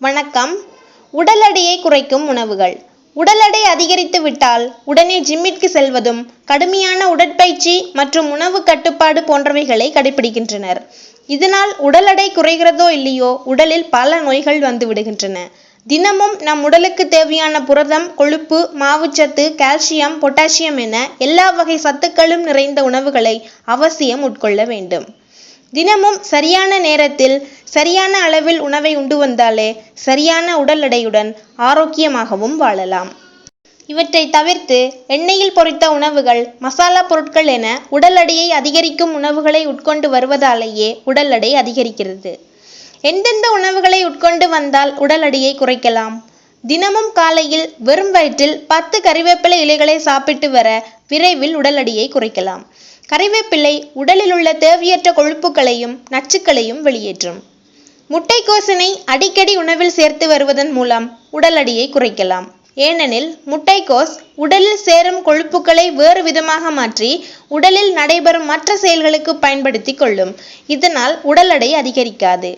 வணக்கம். உடல் எடையை குறைக்கும் உணவுகள். உடல் எடை அதிகரித்து விட்டால் உடனே ஜிம்மிற்கு செல்வதும் கடுமையான உடற்பயிற்சி மற்றும் உணவு கட்டுப்பாடு போன்றவைகளை கடைபிடிக்கின்றனர் இதனால் உடல் எடை குறைகிறதோ இல்லையோ உடலில் பல நோய்கள் வந்து விடுகின்றன. தினமும் நம் உடலுக்கு தேவையான புரதம் கொழுப்பு மாவுச்சத்து கால்சியம் பொட்டாசியம் என எல்லா வகை சத்துக்களும் நிறைந்த உணவுகளை அவசியம் உட்கொள்ள வேண்டும். தினமும் சரியான நேரத்தில் சரியான அளவில் உணவை உண்டு வந்தாலே சரியான உடல் எடையுடன் ஆரோக்கியமாகவும் வாழலாம். இவற்றை தவிர்த்து எண்ணெயில் பொரித்த உணவுகள் மசாலா பொருட்கள் என உடல் எடையை அதிகரிக்கும் உணவுகளை உட்கொண்டு வருவதாலேயே உடல் எடை அதிகரிக்கிறது. எந்தெந்த உணவுகளை உட்கொண்டு வந்தால் உடல் எடையை குறைக்கலாம்? தினமும் காலையில் வெறும் வயிற்றில் பத்து கறிவேப்பிலை இலைகளை சாப்பிட்டு வர விரைவில் உடல் எடையை குறைக்கலாம். கறிவேப்பிள்ளை உடலில் உள்ள தேவையற்ற கொழுப்புகளையும் நச்சுக்களையும் வெளியேற்றும். முட்டைக்கோசினை அடிக்கடி உணவில் சேர்த்து வருவதன் மூலம் உடல் எடையை குறைக்கலாம். ஏனெனில் முட்டைக்கோஸ் உடலில் சேரும் கொழுப்புகளை வேறு விதமாக மாற்றி உடலில் நடைபெறும் மற்ற செயல்களுக்கு பயன்படுத்தி கொள்ளும். இதனால் உடல் எடை அதிகரிக்காது.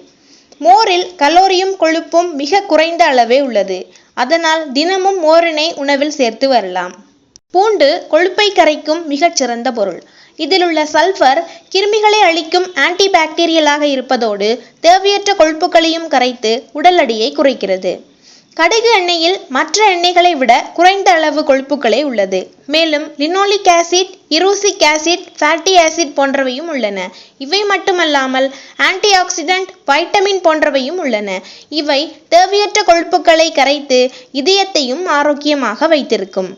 மோரில் கலோரியும் கொழுப்பும் மிக குறைந்த அளவே உள்ளது. அதனால் தினமும் மோரினை உணவில் சேர்த்து வரலாம். பூண்டு கொழுப்பை கரைக்கும் மிகச் சிறந்த பொருள். இதில் உள்ள சல்ஃபர் கிருமிகளை அழிக்கும் ஆன்டி பாக்டீரியலாக இருப்பதோடு தேவையற்ற கொழுப்புகளையும் கரைத்து உடல் அடியை குறைக்கிறது. கடுகு எண்ணெயில் மற்ற எண்ணெய்களை விட குறைந்த அளவு கொழுப்புகளே உள்ளது. மேலும் linoleic acid erucic acid fatty acid போன்றவையும் உள்ளன. இவை மட்டுமல்லாமல் ஆன்டி ஆக்சிடென்ட் வைட்டமின் போன்றவையும் உள்ளன. இவை தேவையற்ற கொழுப்புகளை கரைத்து இதயத்தையும் ஆரோக்கியமாக வைத்திருக்கும்.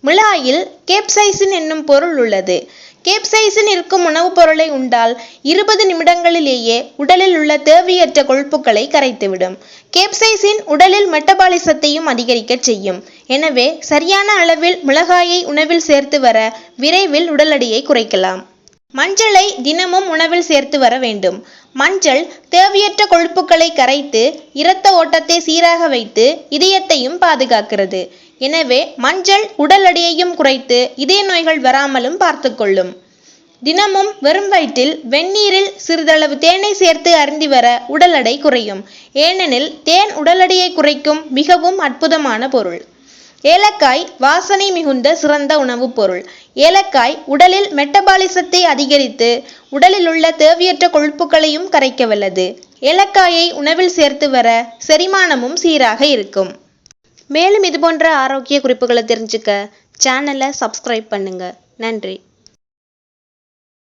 மிளகாயில் கேப்சைசின் என்னும் பொருள் உள்ளது. கேப்சைசின் இருக்கும் உணவுப் பொருளை உண்டால் இருபது நிமிடங்களிலேயே உடலில் உள்ள தேவையற்ற கொழுப்புகளை கரைத்துவிடும். கேப்சைசின் உடலில் மெட்டபாலிசத்தையும் அதிகரிக்கச் செய்யும். எனவே சரியான அளவில் மிளகாயை உணவில் சேர்த்து வர விரைவில் உடல் எடையை குறைக்கலாம். மஞ்சளை தினமும் உணவில் சேர்த்து வர வேண்டும். மஞ்சள் தேவையற்ற கொழுப்புகளை கரைத்து இரத்த ஓட்டத்தை சீராக வைத்து இதயத்தையும் பாதுகாக்கிறது. எனவே மஞ்சள் உடல் எடையையும் குறைத்து இதய நோய்கள் வராமலும் பார்த்துக்கொள்ளும் தினமும் வெறும் வயிற்றில் வெந்நீரில் சிறிதளவு தேனை சேர்த்து அருந்தி வர உடல் எடை குறையும். ஏனெனில் தேன் உடல் எடையை குறைக்கும் மிகவும் அற்புதமான பொருள். ஏலக்காய் வாசனை மிகுந்த சிறந்த உணவுப் பொருள். ஏலக்காய் உடலில் மெட்டபாலிசத்தை அதிகரித்து உடலில் உள்ள தேவையற்ற கொழுப்புகளையும் கரைக்க வல்லது ஏலக்காயை உணவில் சேர்த்து வர செரிமானமும் சீராக இருக்கும். மேலும் இதுபோன்ற ஆரோக்கிய குறிப்புகளை தெரிஞ்சுக்க சேனலை சப்ஸ்கிரைப் பண்ணுங்க. நன்றி.